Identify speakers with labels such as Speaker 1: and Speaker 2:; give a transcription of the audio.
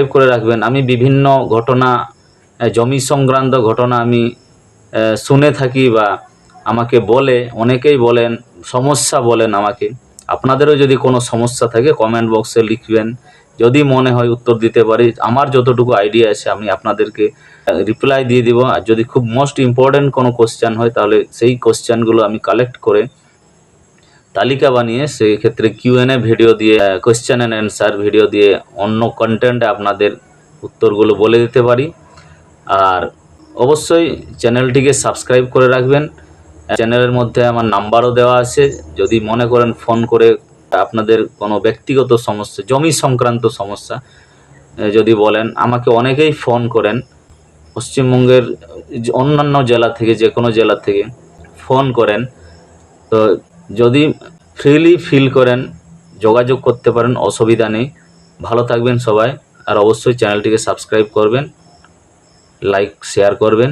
Speaker 1: Subscribe করে রাখবেন। আমি বিভিন্ন ঘটনা জমি সংক্রান্ত ঘটনা আমি শুনে থাকি বা আমাকে বলে, অনেকেই বলেন, সমস্যা বলেন আমাকে। আপনাদেরও যদি কোনো সমস্যা থাকে কমেন্ট বক্সে লিখবেন। যদি মনে হয় উত্তর দিতে পারি, আমার যতটুকু আইডিয়া আছে, আমি আপনাদেরকে রিপ্লাই দিয়ে দিব। আর যদি খুব মোস্ট ইম্পর্ট্যান্ট কোনো কোশ্চেন হয়, তাহলে সেই কোশ্চেনগুলো আমি কালেক্ট করে তালিকা বানিয়ে সেই ক্ষেত্রে কিউএনএ ভিডিও দিয়ে কোয়েশ্চেন অ্যান্ড অ্যান্সার ভিডিও দিয়ে অন্য কন্টেন্টে আপনাদের উত্তরগুলো বলে দিতে পারি। আর অবশ্যই চ্যানেলটিকে সাবস্ক্রাইব করে রাখবেন। চ্যানেলের মধ্যে আমার নাম্বারও দেওয়া আছে। যদি মনে করেন ফোন করে আপনাদের কোনো ব্যক্তিগত সমস্যা, জমি সংক্রান্ত সমস্যা যদি বলেন, আমাকে অনেকেই ফোন করেন। পশ্চিমবঙ্গের অন্যান্য জেলা থেকে যে কোনো জেলা থেকে ফোন করেন। তো যদি ফ্রিলি ফিল করেন, যোগাযোগ করতে পারেন, অসুবিধা নেই। ভালো থাকবেন সবাই, আর অবশ্যই চ্যানেলটিকে সাবস্ক্রাইব করবেন লাইক শেয়ার করবেন।